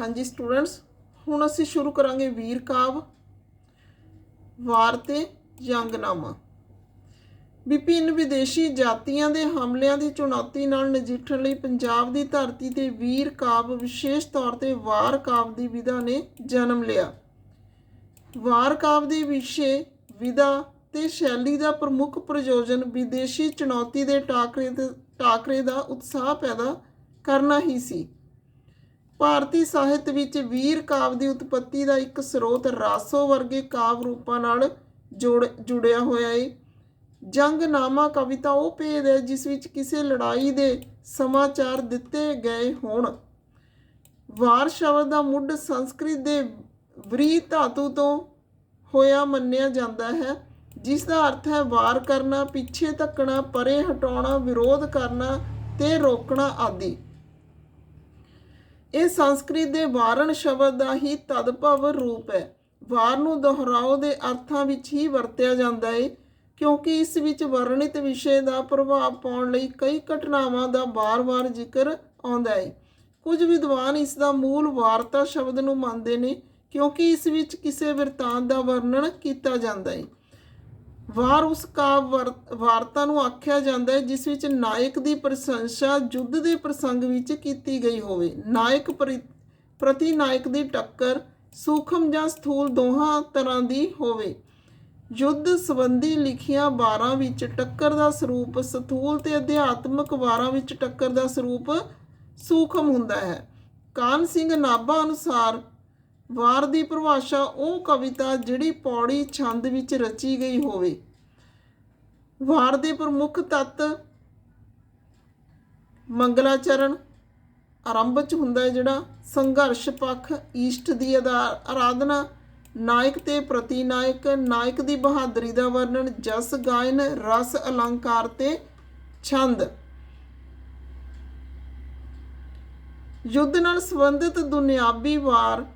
ਹਾਂਜੀ ਸਟੂਡੈਂਟਸ ਹੁਣ ਅਸੀਂ ਸ਼ੁਰੂ ਕਰਾਂਗੇ ਵੀਰ ਕਾਵ, ਵਾਰ ਤੇ ਜੰਗਨਾਮਾ। ਵਿਭਿੰਨ ਵਿਦੇਸ਼ੀ ਜਾਤੀਆਂ ਦੇ ਹਮਲਿਆਂ ਦੀ ਚੁਣੌਤੀ ਨਾਲ ਨਜਿੱਠਣ ਲਈ ਪੰਜਾਬ ਦੀ ਧਰਤੀ ਤੇ ਵੀਰ ਕਾਵ ਵਿਸ਼ੇਸ਼ ਤੌਰ ਤੇ ਵਾਰ ਕਾਵ ਦੀ ਵਿਧਾ ਨੇ ਜਨਮ ਲਿਆ। ਵਾਰ ਕਾਵ ਦੇ ਵਿਸ਼ੇ, ਵਿਧਾ ਤੇ ਸ਼ੈਲੀ ਦਾ ਪ੍ਰਮੁੱਖ ਪ੍ਰਯੋਜਨ ਵਿਦੇਸ਼ੀ ਚੁਣੌਤੀ ਦੇ ਟਾਕਰੇ ਦੇ ਟਾਕਰੇ ਦਾ ਉਤਸ਼ਾਹ ਪੈਦਾ ਕਰਨਾ ਹੀ ਸੀ। ਭਾਰਤੀ ਸਾਹਿਤ ਵਿੱਚ ਵੀਰ ਕਾਵਿ ਦੀ ਉਤਪਤੀ ਦਾ ਇੱਕ ਸਰੋਤ ਰਾਸੋ ਵਰਗੇ ਕਾਵਿ ਰੂਪਾਂ ਨਾਲ ਜੋੜ, ਜੁੜਿਆ ਹੋਇਆ ਹੈ ਜੰਗਨਾਮਾ ਕਵਿਤਾ ਉਹ ਭੇਦ ਹੈ ਜਿਸ ਵਿੱਚ ਕਿਸੇ ਲੜਾਈ ਦੇ ਸਮਾਚਾਰ ਦਿੱਤੇ ਗਏ ਹੋਣ। ਵਾਰ ਸ਼ਬਦ ਦਾ ਮੁੱਢ ਸੰਸਕ੍ਰਿਤ ਦੇ ਵਰੀ ਧਾਤੂ ਤੋਂ ਹੋਇਆ ਮੰਨਿਆ ਜਾਂਦਾ ਹੈ, ਜਿਸ ਦਾ ਅਰਥ ਹੈ ਵਾਰ ਕਰਨਾ, ਪਿੱਛੇ ਧੱਕਣਾ, ਪਰੇ ਹਟਾਉਣਾ, ਵਿਰੋਧ ਕਰਨਾ ਤੇ ਰੋਕਣਾ ਆਦਿ। ਇਹ ਸੰਸਕ੍ਰਿਤ ਦੇ ਵਾਰਣ ਸ਼ਬਦ ਦਾ ਹੀ ਤਦਭਵ ਰੂਪ ਹੈ। ਵਾਰ ਨੂੰ ਦੁਹਰਾਓ ਦੇ ਅਰਥਾਂ ਵਿੱਚ ਹੀ ਵਰਤਿਆ ਜਾਂਦਾ ਹੈ ਕਿਉਂਕਿ ਇਸ ਵਿੱਚ ਵਰਣਿਤ ਵਿਸ਼ੇ ਦਾ ਪ੍ਰਭਾਵ ਪਾਉਣ ਲਈ ਕਈ ਘਟਨਾਵਾਂ ਦਾ ਬਾਰ-ਬਾਰ ਜ਼ਿਕਰ ਆਉਂਦਾ ਹੈ ਕੁਝ ਵਿਦਵਾਨ ਇਸ ਦਾ ਮੂਲ ਵਾਰਤਾ ਸ਼ਬਦ ਨੂੰ ਮੰਨਦੇ ਨੇ, ਕਿਉਂਕਿ ਇਸ ਵਿੱਚ ਕਿਸੇ ਵਰਤਾਂਤ ਦਾ ਵਰਣਨ ਕੀਤਾ ਜਾਂਦਾ ਹੈ ਵਾਰ ਉਸ ਕਾਵ ਵਰ- ਵਾਰਤਾ ਨੂੰ ਆਖਿਆ ਜਾਂਦਾ ਹੈ, ਜਿਸ ਵਿੱਚ ਨਾਇਕ ਦੀ ਪ੍ਰਸ਼ੰਸਾ ਯੁੱਧ ਦੇ ਪ੍ਰਸੰਗ ਵਿੱਚ ਕੀਤੀ ਗਈ ਹੋਵੇ। ਨਾਇਕ ਪ੍ਰਤੀ- ਪ੍ਰਤੀ ਨਾਇਕ ਦੀ ਟੱਕਰ ਸੂਖਮ ਜਾਂ ਸਥੂਲ ਦੋਹਾਂ ਤਰ੍ਹਾਂ ਦੀ ਹੋਵੇ। ਯੁੱਧ ਸੰਬੰਧੀ ਲਿਖੀਆਂ ਵਾਰਾਂ ਵਿੱਚ ਟੱਕਰ ਦਾ ਸਰੂਪ ਸਥੂਲ ਤੇ ਅਧਿਆਤਮਕ ਵਾਰਾਂ ਵਿੱਚ ਟੱਕਰ ਦਾ ਸਰੂਪ ਸੂਖਮ ਹੁੰਦਾ ਹੈ। ਕਾਨ ਸਿੰਘ ਨਾਭਾ ਅਨੁਸਾਰ ਵਾਰ ਦੀ ਪਰਿਭਾਸ਼ਾ ਉਹ ਕਵਿਤਾ ਜਿਹੜੀ ਪੌੜੀ ਛੰਦ ਵਿੱਚ ਰਚੀ ਗਈ ਹੋਵੇ। ਵਾਰ ਦੇ ਪ੍ਰਮੁੱਖ ਤੱਤ ਮੰਗਲਾਚਰਨ ਆਰੰਭ ਚ ਹੁੰਦਾ ਹੈ ਜਿਹੜਾ ਸੰਘਰਸ਼ ਪੱਖ, ਈਸ਼ਟ ਦੀ ਅਦਾ- ਆਰਾਧਨਾ ਨਾਇਕ ਤੇ ਪ੍ਰਤੀ ਨਾਇਕ ਨਾਇਕ ਦੀ ਬਹਾਦਰੀ ਦਾ ਵਰਣਨ, ਜਸ ਗਾਇਨ, ਰਸ ਅਲੰਕਾਰ ਤੇ ਛੰਦ। ਯੁੱਧ ਨਾਲ ਸੰਬੰਧਿਤ ਦੁਨਿਆਵੀ ਵਾਰ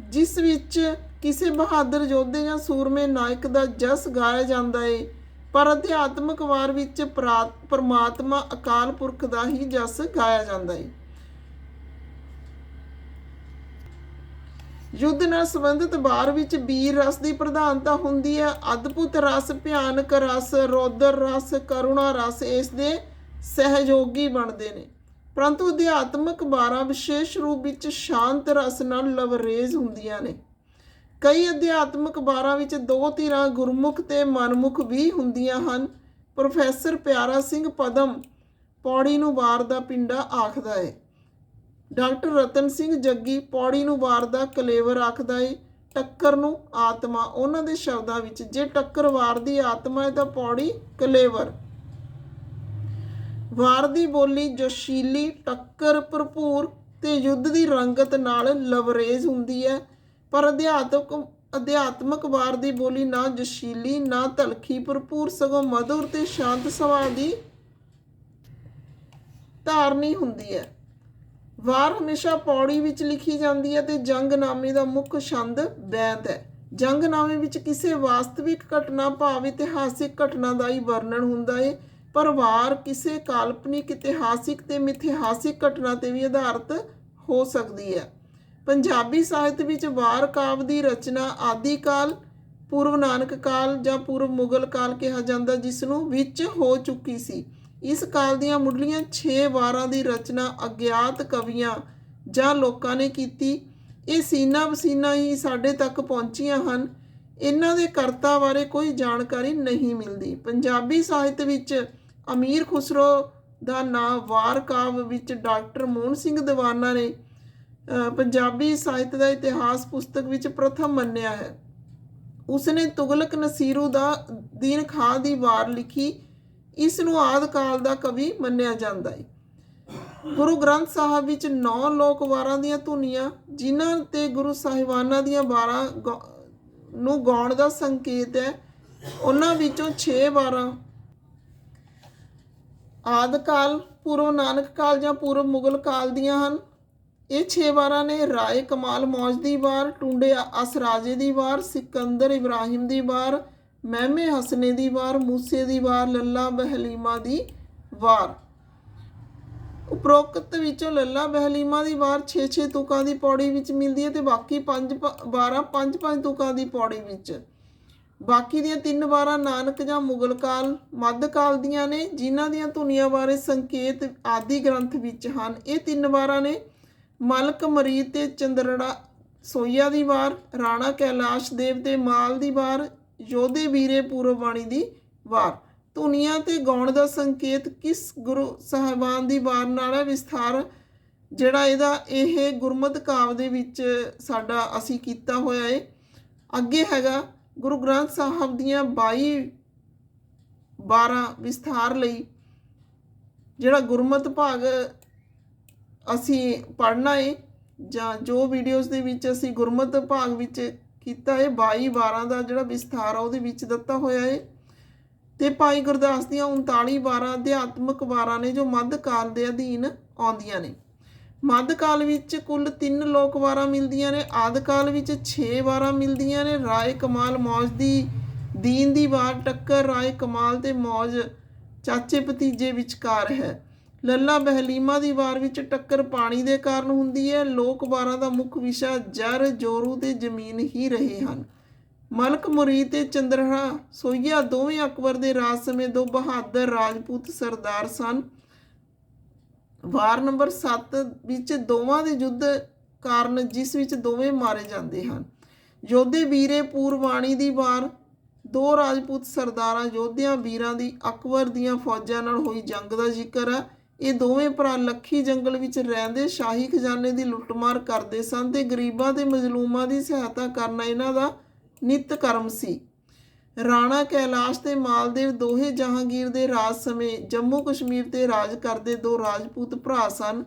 ਜਿਸ ਵਿੱਚ ਕਿਸੇ ਬਹਾਦਰ ਯੋਧੇ ਜਾਂ ਸੂਰਮੇ ਨਾਇਕ ਦਾ ਜਸ ਗਾਇਆ ਜਾਂਦਾ ਏ, ਪਰ ਅਧਿਆਤਮਕ ਵਾਰ ਵਿੱਚ ਪ੍ਰਾ- ਪਰਮਾਤਮਾ ਅਕਾਲ ਪੁਰਖ ਦਾ ਹੀ ਜਸ ਗਾਇਆ ਜਾਂਦਾ ਹੈ ਯੁੱਧ ਨਾਲ ਸੰਬੰਧਿਤ ਵਾਰ ਵਿੱਚ ਵੀਰ ਰਸ ਦੀ ਪ੍ਰਧਾਨਤਾ ਹੁੰਦੀ ਹੈ। ਅਦਭੁਤ ਰਸ, ਭਿਆਨਕ ਰਸ, ਰੌਦਰ ਰਸ, ਕਰੁਣਾ ਰਸ, ਇਸ ਦੇ ਸਹਿਯੋਗੀ ਬਣਦੇ ਨੇ। ਪਰੰਤੂ ਅਧਿਆਤਮਕ ਵਾਰਾਂ ਵਿਸ਼ੇਸ਼ ਰੂਪ ਵਿੱਚ ਸ਼ਾਂਤ ਰਸ ਨਾਲ ਲਵਰੇਜ਼ ਹੁੰਦੀਆਂ ਨੇ। ਕਈ ਅਧਿਆਤਮਕ ਵਾਰਾਂ ਵਿੱਚ ਦੋ ਧਿਰਾਂ ਗੁਰਮੁਖ ਤੇ ਮਨਮੁਖ ਵੀ ਹੁੰਦੀਆਂ ਹਨ। ਪ੍ਰੋਫੈਸਰ ਪਿਆਰਾ ਸਿੰਘ ਪਦਮ ਪੌੜੀ ਨੂੰ ਵਾਰ ਦਾ ਪਿੰਡਾ ਆਖਦਾ ਏ। ਡਾਕਟਰ ਰਤਨ ਸਿੰਘ ਜੱਗੀ ਪੌੜੀ ਨੂੰ ਵਾਰ ਦਾ ਕਲੇਵਰ ਆਖਦਾ ਏ। ਟੱਕਰ ਨੂੰ ਆਤਮਾ, ਉਹਨਾਂ ਦੇ ਸ਼ਬਦਾਂ ਵਿੱਚ, ਜੇ ਟੱਕਰ ਵਾਰ ਦੀ ਆਤਮਾ ਹੈ ਤਾਂ ਪੌੜੀ ਕਲੇਵਰ। ਵਾਰ ਦੀ ਬੋਲੀ ਜੋਸ਼ੀਲੀ ਟੱਕਰ, ਭਰਪੂਰ ਤੇ ਯੁੱਧ ਦੀ ਰੰਗਤ ਨਾਲ ਲਵਰੇਜ਼ ਹੁੰਦੀ ਹੈ। ਪਰ ਅਧਿਆਤਮਕ ਅਧਿਆਤਮਕ ਵਾਰ ਦੀ ਬੋਲੀ ਨਾ ਜੋਸ਼ੀਲੀ ਨਾ ਤਲਖੀ ਭਰਪੂਰ, ਸਗੋਂ ਮਧੁਰ ਤੇ ਸ਼ਾਂਤ ਸੁਭਾਅ ਦੀ ਧਾਰਨੀ ਹੁੰਦੀ ਹੈ। ਵਾਰ ਹਮੇਸ਼ਾ ਪੌੜੀ ਵਿੱਚ ਲਿਖੀ ਜਾਂਦੀ ਹੈ ਤੇ ਜੰਗਨਾਮੇ ਦਾ ਮੁੱਖ ਛੰਦ ਬੈਂਤ ਹੈ। ਜੰਗਨਾਮੇ ਵਿੱਚ ਕਿਸੇ ਵਾਸਤਵਿਕ ਘਟਨਾ, ਭਾਵ ਇਤਿਹਾਸਿਕ ਘਟਨਾ ਦਾ ਹੀ ਵਰਣਨ ਹੁੰਦਾ ਹੈ। ਪਰਿਵਾਰ ਕਿਸੇ ਕਾਲਪਨਿਕ ਇਤਿਹਾਸਿਕ ਤੇ ਮਿਥਿਹਾਸਿਕ ਘਟਨਾ ਤੇ ਵੀ ਆਧਾਰਿਤ ਹੋ ਸਕਦੀ ਹੈ। ਪੰਜਾਬੀ ਸਾਹਿਤ ਵਿੱਚ ਵਾਰ ਕਾਵ ਦੀ ਰਚਨਾ ਆਦਿ ਕਾਲ, ਪੂਰਵ ਨਾਨਕ ਕਾਲ ਜਾਂ ਪੂਰਵ ਮੁਗਲ ਕਾਲ ਕਿਹਾ ਜਾਂਦਾ, ਜਿਸ ਨੂੰ ਵਿੱਚ ਹੋ ਚੁੱਕੀ ਸੀ। ਇਸ ਕਾਲ ਦੀਆਂ ਮੁੱਢਲੀਆਂ 6 ਵਾਰਾਂ ਦੀ ਰਚਨਾ ਅਗਿਆਤ ਕਵੀਆਂ ਜਾਂ ਲੋਕਾਂ ਨੇ ਕੀਤੀ। ਇਹ ਸੀਨਾ ਬਸੀਨਾ ਹੀ ਸਾਡੇ ਤੱਕ ਪਹੁੰਚੀਆਂ ਹਨ। ਇਹਨਾਂ ਦੇ ਕਰਤਾ ਬਾਰੇ ਕੋਈ ਜਾਣਕਾਰੀ ਨਹੀਂ ਮਿਲਦੀ। ਪੰਜਾਬੀ ਸਾਹਿਤ ਵਿੱਚ ਅਮੀਰ ਖੁਸਰੋ ਦਾ ਨਾਂ ਵਾਰ ਕਾਵ ਵਿੱਚ ਡਾਕਟਰ ਮੋਹਨ ਸਿੰਘ ਦੀਵਾਨਾ ਨੇ ਪੰਜਾਬੀ ਸਾਹਿਤ ਦਾ ਇਤਿਹਾਸ ਪੁਸਤਕ ਵਿੱਚ ਪ੍ਰਥਮ ਮੰਨਿਆ ਹੈ। ਉਸਨੇ ਤੁਗਲਕ ਨਸੀਰੂ ਦਾ ਦੀਨ ਖਾਂ ਦੀ ਵਾਰ ਲਿਖੀ, ਇਸ ਨੂੰ ਆਦ ਕਾਲ ਦਾ ਕਵੀ ਮੰਨਿਆ ਜਾਂਦਾ ਹੈ ਗੁਰੂ ਗ੍ਰੰਥ ਸਾਹਿਬ ਵਿੱਚ 9 ਲੋਕ ਵਾਰਾਂ ਦੀਆਂ ਧੁਨੀਆਂ, ਜਿਨ੍ਹਾਂ ਤੇ ਗੁਰੂ ਸਾਹਿਬਾਨਾਂ ਦੀਆਂ ਵਾਰਾਂ ਗਾ- ਨੂੰ ਗਾਉਣ ਦਾ ਸੰਕੇਤ ਹੈ, ਉਹਨਾਂ ਵਿੱਚੋਂ 6 ਵਾਰਾਂ ਆਦ ਕਾਲ ਪੂਰਵ ਨਾਨਕ ਕਾਲ ਜਾਂ ਪੂਰਵ ਮੁਗਲ ਕਾਲ ਦੀਆਂ ਹਨ। ਇਹ 6 ਵਾਰਾਂ ਨੇ ਰਾਏ ਕਮਾਲ ਮੌਜ ਦੀ ਵਾਰ ਟੁੰਡੇ ਅਸਰਾਜੇ ਦੀ ਵਾਰ, ਸਿਕੰਦਰ ਇਬਰਾਹਿਮ ਦੀ ਵਾਰ, ਮਹਿਮੇ ਹਸਨੇ ਦੀ ਵਾਰ, ਮੂਸੇ ਦੀ ਵਾਰ, ਲੱਲਾ ਬਹਲੀਮਾ ਦੀ ਵਾਰ। ਉਪਰੋਕਤ ਵਿੱਚੋਂ ਲੱਲਾ ਬਹਿਲੀਮਾ ਦੀ ਵਾਰ 6-6 ਤੁਕਾਂ ਦੀ ਪੌੜੀ ਵਿੱਚ ਮਿਲਦੀ ਹੈ ਤੇ ਬਾਕੀ 5 12 5-5 ਤੁਕਾਂ ਦੀ ਪੌੜੀ ਵਿੱਚ। ਬਾਕੀ ਦੀਆਂ ਤਿੰਨ ਵਾਰਾਂ ਨਾਨਕ ਜਾਂ ਮੁਗਲ ਕਾਲ, ਮੱਧ ਕਾਲ ਦੀਆਂ ਨੇ, ਜਿਨ੍ਹਾਂ ਦੀਆਂ ਧੁਨੀਆਂ ਬਾਰੇ ਸੰਕੇਤ ਆਦਿ ਗ੍ਰੰਥ ਵਿੱਚ ਹਨ। ਇਹ ਤਿੰਨ ਵਾਰਾਂ ਨੇ ਮਲਕ ਮਰੀਦ ਤੇ ਚੰਦਰੜਾ, ਸੋਈਆ ਦੀ ਵਾਰ, ਰਾਣਾ ਕੈਲਾਸ਼ ਦੇਵ ਤੇ ਮਾਲ ਦੀ ਵਾਰ, ਯੋਧੇ ਵੀਰੇ ਪੂਰਬਵਾਣੀ ਦੀ ਵਾਰ। ਧੁਨੀਆਂ ਤੇ ਗਾਉਣ ਦਾ ਸੰਕੇਤ ਕਿਸ ਗੁਰੂ ਸਾਹਿਬਾਨ ਦੀ ਵਾਰ ਨਾਲ ਹੈ ਵਿਸਥਾਰ, ਜਿਹੜਾ ਇਹਦਾ ਇਹ ਗੁਰਮਤ ਕਾਵ ਦੇ ਵਿੱਚ ਸਾਡਾ ਅਸੀਂ ਕੀਤਾ ਹੋਇਆ ਏ। ਅੱਗੇ ਹੈਗਾ ਗੁਰੂ ਗ੍ਰੰਥ ਸਾਹਿਬ ਦੀਆਂ 22 12 ਵਿਸਥਾਰ ਲਈ ਜਿਹੜਾ ਗੁਰਮਤਿ ਭਾਗ ਅਸੀਂ ਪੜ੍ਹਨਾ ਹੈ ਜਾਂ ਜੋ ਵੀਡੀਓਜ਼ ਦੇ ਵਿੱਚ ਅਸੀਂ ਗੁਰਮਤਿ ਭਾਗ ਵਿੱਚ ਕੀਤਾ ਹੈ 22 12 ਦਾ ਜਿਹੜਾ ਵਿਸਥਾਰ ਆ ਉਹਦੇ ਵਿੱਚ ਦਿੱਤਾ ਹੋਇਆ ਹੈ ਤੇ ਭਾਈ ਗੁਰਦਾਸ ਦੀਆਂ 39 ਵਾਰਾਂ ਅਧਿਆਤਮਕ ਵਾਰਾਂ ਨੇ ਜੋ ਮੱਧ ਕਾਲ ਦੇ ਅਧੀਨ ਆਉਂਦੀਆਂ ਨੇ। ਮੱਧ ਕਾਲ ਵਿੱਚ ਕੁੱਲ 3 ਲੋਕ ਵਾਰਾਂ ਮਿਲਦੀਆਂ ਨੇ। ਆਦ ਕਾਲ ਵਿੱਚ 6 ਵਾਰਾਂ ਮਿਲਦੀਆਂ ਨੇ। ਰਾਏ ਕਮਾਲ ਮੌਜ ਦੀ, ਦੀਨ ਦੀ ਵਾਰ ਟੱਕਰ ਰਾਏ ਕਮਾਲ ਤੇ ਮੌਜ ਚਾਚੇ ਭਤੀਜੇ ਵਿਚਕਾਰ ਹੈ। ਲੱਲਾ ਬਹਿਲੀਮਾ ਦੀ ਵਾਰ ਵਿੱਚ ਟੱਕਰ ਪਾਣੀ ਦੇ ਕਾਰਨ ਹੁੰਦੀ ਹੈ। ਲੋਕ ਵਾਰਾਂ ਦਾ ਮੁੱਖ ਵਿਸ਼ਾ ਜਰ, ਜੋਰੂ ਤੇ ਜ਼ਮੀਨ ਹੀ ਰਹੇ ਹਨ। ਮਲਕ ਮੁਰੀਦ ਤੇ ਚੰਦਰਹਾ ਸੋਈਆ ਦੋਵੇਂ ਅਕਬਰ ਦੇ ਰਾਜ ਸਮੇਂ ਦੋ ਬਹਾਦਰ ਰਾਜਪੂਤ ਸਰਦਾਰ ਸਨ। ਵਾਰ ਨੰਬਰ 7 ਵਿੱਚ ਦੋਵਾਂ ਦੇ ਯੁੱਧ ਕਾਰਨ ਜਿਸ ਵਿੱਚ ਦੋਵੇਂ ਮਾਰੇ ਜਾਂਦੇ ਹਨ। ਯੋਧੇ ਵੀਰੇ ਪੂਰਵਾਣੀ ਦੀ ਵਾਰ, ਦੋ ਰਾਜਪੂਤ ਸਰਦਾਰਾਂ ਯੋਧਿਆਂ ਵੀਰਾਂ ਦੀ ਅਕਬਰ ਦੀਆਂ ਫੌਜਾਂ ਨਾਲ ਹੋਈ ਜੰਗ ਦਾ ਜ਼ਿਕਰ ਹੈ। ਇਹ ਦੋਵੇਂ ਭਰਾ ਲੱਖੀ ਜੰਗਲ ਵਿੱਚ ਰਹਿੰਦੇ ਸ਼ਾਹੀ ਖਜ਼ਾਨੇ ਦੀ ਲੁੱਟਮਾਰ ਕਰਦੇ ਸਨ ਤੇ ਗਰੀਬਾਂ ਤੇ ਮਜ਼ਲੂਮਾਂ ਦੀ ਸਹਾਇਤਾ ਕਰਨਾ ਇਹਨਾਂ ਦਾ ਨਿਤ ਕਰਮ ਸੀ। ਰਾਣਾ ਕੈਲਾਸ਼ ਤੇ ਮਾਲਦੇਵ ਦੋਹੇ ਜਹਾਂਗੀਰ ਦੇ ਰਾਜ ਸਮੇਂ ਜੰਮੂ ਕਸ਼ਮੀਰ ਤੇ ਰਾਜ ਕਰਦੇ ਦੋ ਰਾਜਪੂਤ ਭਰਾ ਸਨ।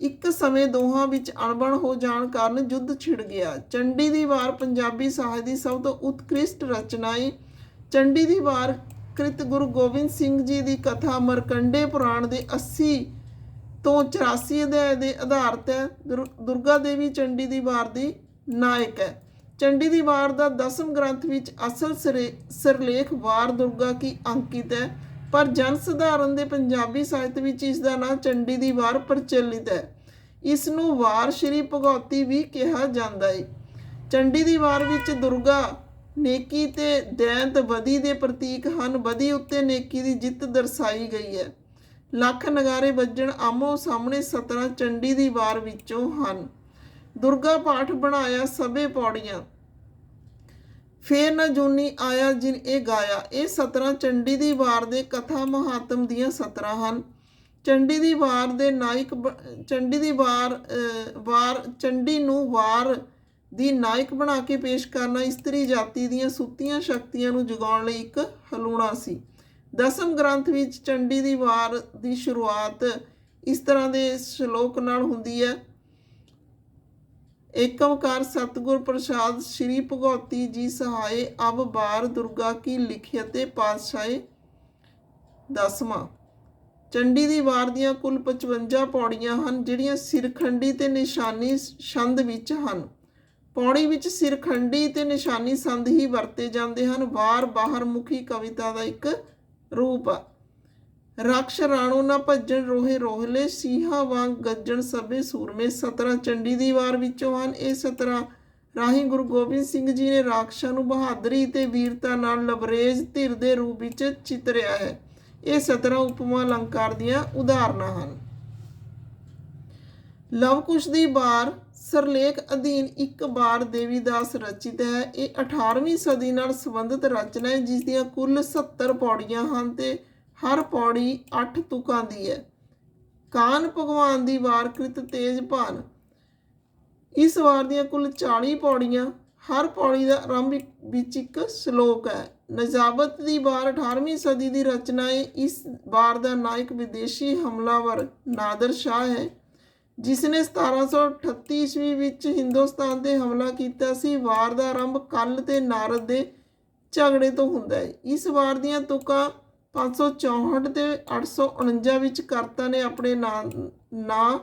ਇੱਕ ਸਮੇਂ ਦੋਹਾਂ ਵਿੱਚ ਅਣਬਣ ਹੋ ਜਾਣ ਕਾਰਨ ਯੁੱਧ ਛਿੜ ਗਿਆ। ਚੰਡੀ ਦੀ ਵਾਰ ਪੰਜਾਬੀ ਸਾਹਿਤ ਦੀ ਸਭ ਤੋਂ ਉਤਕ੍ਰਿਸ਼ਟ ਰਚਨਾ ਹੈ ਚੰਡੀ ਦੀ ਵਾਰ ਕ੍ਰਿਤ ਗੁਰੂ ਗੋਬਿੰਦ ਸਿੰਘ ਜੀ ਦੀ ਕਥਾ ਮਰਕੰਡੇ ਪੁਰਾਣ ਦੇ 80 ਤੋਂ 84 ਅਧਿਆਇ ਦੇ ਆਧਾਰਿਤ ਹੈ ਦੁਰ- ਦੁਰਗਾ ਦੇਵੀ ਚੰਡੀ ਦੀ ਵਾਰ ਦੀ ਨਾਇਕ ਹੈ। ਚੰਡੀ ਦੀ ਵਾਰ ਦਾ ਦਸਮ ਗ੍ਰੰਥ ਵਿੱਚ ਅਸਲ ਸਿਰੇ- ਸਿਰਲੇਖ ਵਾਰ ਦੁਰਗਾ ਕੀ ਅੰਕਿਤ ਹੈ, ਪਰ ਜਨ ਸਧਾਰਨ ਦੇ ਪੰਜਾਬੀ ਸਾਹਿਤ ਵਿੱਚ ਇਸ ਦਾ ਨਾਂ ਚੰਡੀ ਦੀ ਵਾਰ ਪ੍ਰਚਲਿਤ ਹੈ। ਇਸ ਨੂੰ ਵਾਰ ਸ਼੍ਰੀ ਭਗਉਤੀ ਵੀ ਕਿਹਾ ਜਾਂਦਾ ਹੈ ਚੰਡੀ ਦੀ ਵਾਰ ਵਿੱਚ ਦੁਰਗਾ, ਨੇਕੀ ਤੇ ਦੈਂਤ ਬਦੀ ਦੇ ਪ੍ਰਤੀਕ ਹਨ ਬਦੀ ਉੱਤੇ ਨੇਕੀ ਦੀ ਜਿੱਤ ਦਰਸਾਈ ਗਈ ਹੈ। ਲੱਖ ਨਗਾਰੇ ਵੱਜਣ ਆਮੋ ਸਾਹਮਣੇ 17 ਚੰਡੀ ਦੀ ਵਾਰ ਵਿੱਚੋਂ ਹਨ। ਦੁਰਗਾ ਪਾਠ ਬਣਾਇਆ, ਸਭੇ ਪੌੜੀਆਂ। ਫੇਰ ਨਾ ਜੂਨੀ ਆਇਆ ਜਿਨ ਇਹ ਗਾਇਆ। ਇਹ 17 ਚੰਡੀ ਦੀ ਵਾਰ ਦੇ ਕਥਾ ਮਹਾਤਮ ਦੀਆਂ 17 ਹਨ। ਚੰਡੀ ਦੀ ਵਾਰ ਦੇ ਨਾਇਕ ਬ- ਚੰਡੀ ਦੀ ਵਾਰ ਵਾਰ, ਚੰਡੀ ਨੂੰ ਵਾਰ ਦੀ ਨਾਇਕ ਬਣਾ ਕੇ ਪੇਸ਼ ਕਰਨਾ ਇਸਤਰੀ ਜਾਤੀ ਦੀਆਂ ਸੁੱਤੀਆਂ ਸ਼ਕਤੀਆਂ ਨੂੰ ਜਗਾਉਣ ਲਈ ਇੱਕ ਹਲੂਣਾ ਸੀ। ਦਸਮ ਗ੍ਰੰਥ ਵਿੱਚ ਚੰਡੀ ਦੀ ਵਾਰ ਦੀ ਸ਼ੁਰੂਆਤ ਇਸ ਤਰ੍ਹਾਂ ਦੇ ਸ਼ਲੋਕ ਨਾਲ ਹੁੰਦੀ ਹੈ। ਏਕਮਕਾਰ ਸਤਿਗੁਰ ਪ੍ਰਸਾਦ ਸ੍ਰੀ ਭਗਉਤੀ ਜੀ ਸਹਾਏ, ਅਬ ਬਾਰ ਦੁਰਗਾ ਕੀ ਲਿਖਿਅਤੇ ਪਾਤਸ਼ਾਹੇ ਦਸਵਾਂ। ਚੰਡੀ ਦੀ ਵਾਰ ਦੀਆਂ ਕੁੱਲ 55 ਪੌੜੀਆਂ ਹਨ, ਜਿਹੜੀਆਂ ਸਿਰਖੰਡੀ ਤੇ ਨਿਸ਼ਾਨੀ ਛੰਦ ਵਿੱਚ ਹਨ। ਪੌੜੀ ਵਿੱਚ ਸਿਰਖੰਡੀ ਤੇ ਨਿਸ਼ਾਨੀ ਸੰਦ ਹੀ ਵਰਤੇ ਜਾਂਦੇ ਹਨ। ਵਾਰ ਬਾਹਰ ਮੁਖੀ ਕਵਿਤਾ ਦਾ ਇੱਕ ਰੂਪ ਆ। ਰਕਸ਼ ਰਾਣੋ ਨਾ ਭੱਜਣ ਰੋਹੇ ਰੋਹਲੇ ਸਿੰਘਾਂ ਵਾਂਗ ਗੱਜਣ ਸਭੇ ਸੂਰਮੇ। 17 ਚੰਡੀ ਦੀ ਵਾਰ ਵਿੱਚੋਂ ਹਨ। ਇਹ 17 ਰਾਹੀਂ ਗੁਰੂ ਗੋਬਿੰਦ ਸਿੰਘ ਜੀ ਨੇ ਰਾਖਸ਼ਾਂ ਨੂੰ ਬਹਾਦਰੀ ਤੇ ਵੀਰਤਾ ਨਾਲ ਲਬਰੇਜ ਧਿਰ ਦੇ ਰੂਪ ਵਿੱਚ ਚਿਤਰਿਆ ਹੈ। ਇਹ 17 ਉਪਮਾ ਅਲੰਕਾਰ ਦੀਆਂ ਉਦਾਹਰਨਾਂ ਹਨ। ਲਵਕੁਸ਼ ਦੀ ਬਾਰ ਸਰਲੇਖ ਅਧੀਨ ਇੱਕ ਬਾਰ ਦੇਵੀਦਾਸ ਰਚਿਤ ਹੈ। ਇਹ 18ਵੀਂ ਸਦੀ ਨਾਲ ਸੰਬੰਧਿਤ ਰਚਨਾ ਹੈ ਜਿਸ ਦੀਆਂ ਕੁੱਲ 70 ਪੌੜੀਆਂ ਹਨ ਤੇ ਹਰ ਪੌੜੀ 8 ਤੁਕਾਂ ਦੀ ਹੈ ਕਾਨ ਭਗਵਾਨ ਦੀ ਵਾਰ ਕ੍ਰਿਤ ਤੇਜ ਭਾਨ। ਇਸ ਵਾਰ ਦੀਆਂ ਕੁੱਲ 40 ਪੌੜੀਆਂ, ਹਰ ਪੌੜੀ ਦਾ ਆਰੰਭ ਵਿੱਚ ਇੱਕ ਸ਼ਲੋਕ ਹੈ ਨਜ਼ਾਬਤ ਦੀ ਵਾਰ 18ਵੀਂ ਸਦੀ ਦੀ ਰਚਨਾ ਹੈ ਇਸ ਵਾਰ ਦਾ ਨਾਇਕ ਵਿਦੇਸ਼ੀ ਹਮਲਾਵਰ ਨਾਦਰ ਸ਼ਾਹ ਹੈ। ਜਿਸ ਨੇ 1738 ਈਸਵੀ ਵਿੱਚ ਹਿੰਦੁਸਤਾਨ ਤੇ ਹਮਲਾ ਕੀਤਾ ਸੀ। ਵਾਰ ਦਾ ਆਰੰਭ ਕੱਲ ਤੇ ਨਾਰਦ ਦੇ ਝਗੜੇ ਤੋਂ ਹੁੰਦਾ ਹੈ ਇਸ ਵਾਰ ਦੀਆਂ ਤੁਕਾਂ 564 ਤੇ 849 ਵਿੱਚ ਕਰਤਾ ਨੇ ਆਪਣੇ ਨਾਂ ਨਾਂ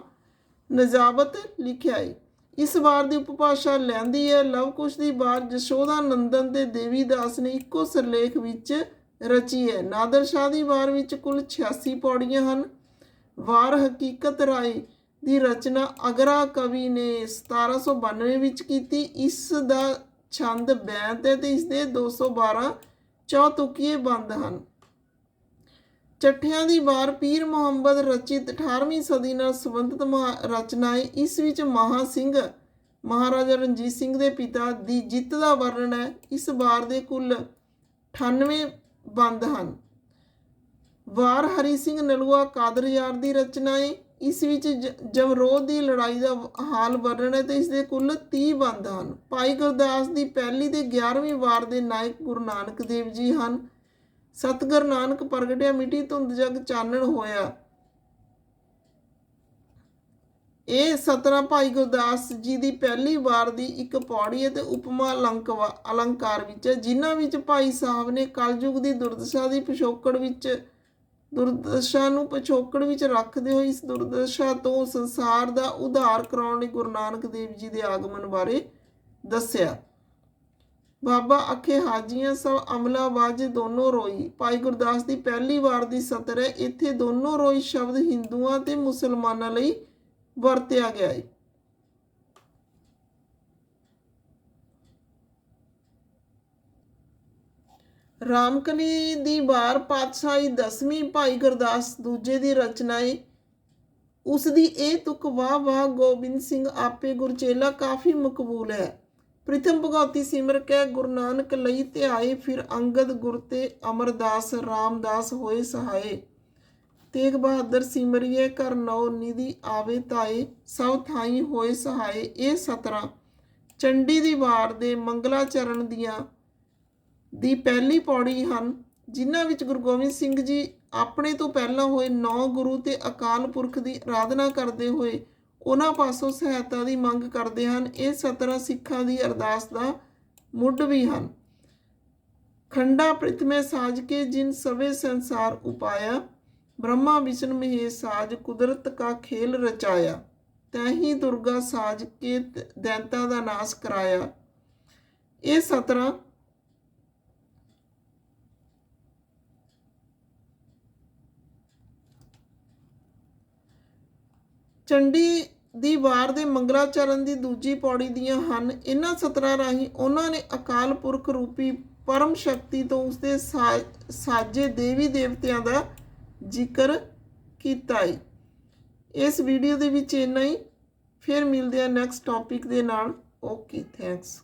ਨਜ਼ਾਬਤ ਲਿਖਿਆ ਹੈ ਇਸ ਵਾਰ ਦੀ ਉਪਭਾਸ਼ਾ ਲੈਂਦੀ ਹੈ ਲਵਕੁਸ਼ ਦੀ ਵਾਰ ਜਸ਼ੋਦਾ ਨੰਦਨ ਤੇ ਦੇਵੀਦਾਸ ਨੇ ਇੱਕੋ ਸਿਰਲੇਖ ਵਿੱਚ ਰਚੀ ਹੈ। ਨਾਦਰ ਸ਼ਾਹ ਦੀ ਵਾਰ ਵਿੱਚ ਕੁੱਲ 86 ਪੌੜੀਆਂ ਹਨ। ਵਾਰ ਹਕੀਕਤ ਰਾਏ ਦੀ ਰਚਨਾ ਅਗਰਾ ਕਵੀ ਨੇ 1792 ਵਿੱਚ ਕੀਤੀ। ਇਸ ਦਾ ਛੰਦ ਬੈਂਤ ਹੈ ਤੇ ਇਸ ਦੇ 212 ਚੌਤੁਕੀਏ ਬੰਦ ਹਨ। ਚੱਠਿਆਂ ਦੀ ਵਾਰ ਪੀਰ ਮੁਹੰਮਦ ਰਚਿਤ 18ਵੀਂ ਸਦੀ ਨਾਲ ਸੰਬੰਧਿਤ ਮਹਾ- ਰਚਨਾ ਹੈ ਇਸ ਵਿੱਚ ਮਹਾ ਸਿੰਘ, ਮਹਾਰਾਜਾ ਰਣਜੀਤ ਸਿੰਘ ਦੇ ਪਿਤਾ ਦੀ ਜਿੱਤ ਦਾ ਵਰਣਨ ਹੈ। ਇਸ ਵਾਰ ਦੇ ਕੁੱਲ 98 ਬੰਦ ਹਨ। ਵਾਰ ਹਰੀ ਸਿੰਘ ਨਲੂਆ ਕਾਦਰ ਯਾਰ ਦੀ ਰਚਨਾ ਹੈ ਇਸ ਵਿੱਚ ਜ- ਜਮਰੋਦ ਦੀ ਲੜਾਈ ਦਾ ਹਾਲ ਵਰਣਨ ਹੈ ਤੇ ਇਸ ਦੇ ਕੁੱਲ 30 ਬੰਦ ਹਨ। ਭਾਈ ਗੁਰਦਾਸ ਦੀ ਪਹਿਲੀ ਤੇ 11ਵੀਂ ਵਾਰ ਦੇ ਨਾਇਕ ਗੁਰੂ ਨਾਨਕ ਦੇਵ ਜੀ ਹਨ। ਸਤਿਗੁਰ ਨਾਨਕ ਪ੍ਰਗਟਿਆ ਮਿੱਟੀ ਧੁੰਦ ਜਗ ਚਾਨਣ ਹੋਇਆ। ਇਹ ਸਤਨਾ ਭਾਈ ਗੁਰਦਾਸ ਜੀ ਦੀ ਪਹਿਲੀ ਵਾਰ ਦੀ ਇੱਕ ਪੌੜੀ ਹੈ ਤੇ ਉਪਮਾ ਅਲੰਕਵਾ ਅਲੰਕਾਰ ਵਿੱਚ ਹੈ, ਜਿਨ੍ਹਾਂ ਵਿੱਚ ਭਾਈ ਸਾਹਿਬ ਨੇ ਕਲਯੁਗ ਦੀ ਦੁਰਦਸ਼ਾ ਦੀ ਪਿਛੋਕੜ ਵਿੱਚ ਦੁਰਦਸ਼ਾ ਨੂੰ ਪਿਛੋਕੜ ਵਿੱਚ ਰੱਖਦੇ ਹੋਏ ਇਸ ਦੁਰਦਸ਼ਾ ਤੋਂ ਸੰਸਾਰ ਦਾ ਉਧਾਰ ਕਰਾਉਣ ਲਈ ਗੁਰੂ ਨਾਨਕ ਦੇਵ ਜੀ ਦੇ ਆਗਮਨ ਬਾਰੇ ਦੱਸਿਆ। ਬਾਬਾ ਅਖੇ ਹਾਜੀਆਂ ਸਭ ਅਮਲਾ ਵਾਜ ਦੋਨੋਂ ਰੋਈ। ਭਾਈ ਗੁਰਦਾਸ ਦੀ ਪਹਿਲੀ ਵਾਰ ਦੀ ਸਤਰ ਹੈ। ਇੱਥੇ ਦੋਨੋਂ ਰੋਈ ਸ਼ਬਦ ਹਿੰਦੂਆਂ ਤੇ ਮੁਸਲਮਾਨਾਂ ਲਈ ਵਰਤਿਆ ਗਿਆ ਹੈ ਰਾਮਕਲੀ ਦੀ ਵਾਰ ਪਾਤਸ਼ਾਹੀ ਦਸਵੀਂ ਭਾਈ ਗੁਰਦਾਸ ਦੂਜੇ ਦੀ ਰਚਨਾ ਹੈ ਉਸ ਦੀ ਇਹ ਤੁਕ ਵਾਹ ਵਾਹ ਗੋਬਿੰਦ ਸਿੰਘ ਆਪੇ ਗੁਰਚੇਲਾ ਕਾਫੀ ਮਕਬੂਲ ਹੈ। ਪ੍ਰਿਥਮ ਭਗਉਤੀ ਸਿਮਰ ਕੇ ਗੁਰੂ ਨਾਨਕ ਲਈ ਧਿਆਏ, ਫਿਰ ਅੰਗਦ ਗੁਰ ਤੇ ਅਮਰਦਾਸ ਰਾਮਦਾਸ ਹੋਏ ਸਹਾਏ। ਤੇਗ ਬਹਾਦਰ ਸਿਮਰਿਏ ਕਰ ਨੌ ਨਿਧੀ ਆਵੇ ਤਾਏ ਸਭ ਥਾਈ ਹੋਏ ਸਹਾਏ। ਇਹ ਸਤਰਾਂ ਚੰਡੀ ਦੀ ਵਾਰ ਦੇ ਮੰਗਲਾ ਚਰਨ ਦੀਆਂ ਦੀ ਪਹਿਲੀ ਪੌੜੀ ਹਨ, ਜਿਨ੍ਹਾਂ ਵਿੱਚ ਗੁਰੂ ਗੋਬਿੰਦ ਸਿੰਘ ਜੀ ਆਪਣੇ ਤੋਂ ਪਹਿਲਾਂ ਹੋਏ ਨੌ ਗੁਰੂ ਤੇ ਅਕਾਲ ਪੁਰਖ ਦੀ ਆਰਾਧਨਾ ਕਰਦੇ ਹੋਏ ਉਹਨਾਂ ਪਾਸੋਂ ਸਹਾਇਤਾ ਦੀ ਮੰਗ ਕਰਦੇ ਹਨ। ਇਹ 17 ਸਿੱਖਾਂ ਦੀ ਅਰਦਾਸ ਦਾ ਮੁੱਢ ਵੀ ਹਨ। ਖੰਡਾ ਪ੍ਰਿਥਮੇ ਸਾਜ ਕੇ ਜਿਨ ਸਵੇ ਸੰਸਾਰ ਉਪਾਇਆ, ਬ੍ਰਹਮਾ ਵਿਸ਼ਨ ਮਹੇ ਸਾਜ ਕੁਦਰਤ ਕਾ ਖੇਲ ਰਚਾਇਆ, ਤੈਹੀ ਦੁਰਗਾ ਸਾਜ ਕੇ ਦੈਂਤਾ ਦਾ ਨਾਸ ਕਰਾਇਆ। ਇਹ 17 ਚੰਡੀ ਦੀ ਵਾਰ ਦੇ ਮੰਗਲਾਚਰਨ ਦੀ ਦੂਜੀ ਪੌੜੀ ਦੀਆਂ ਹਨ। ਇਹਨਾਂ ਸਤਰਾਂ ਰਾਹੀਂ ਉਹਨਾਂ ਨੇ ਅਕਾਲ ਪੁਰਖ ਰੂਪੀ ਪਰਮ ਸ਼ਕਤੀ ਤੋਂ ਉਸਦੇ ਸਾ- ਸਾਜੇ ਦੇਵੀ ਦੇਵਤਿਆਂ ਦਾ ਜ਼ਿਕਰ ਕੀਤਾ ਹੈ ਇਸ ਵੀਡੀਓ ਦੇ ਵਿੱਚ ਇੰਨਾ ਹੀ ਫਿਰ ਮਿਲਦੇ ਆ ਨੈਕਸਟ ਟੌਪਿਕ ਦੇ ਨਾਲ। Okay thanks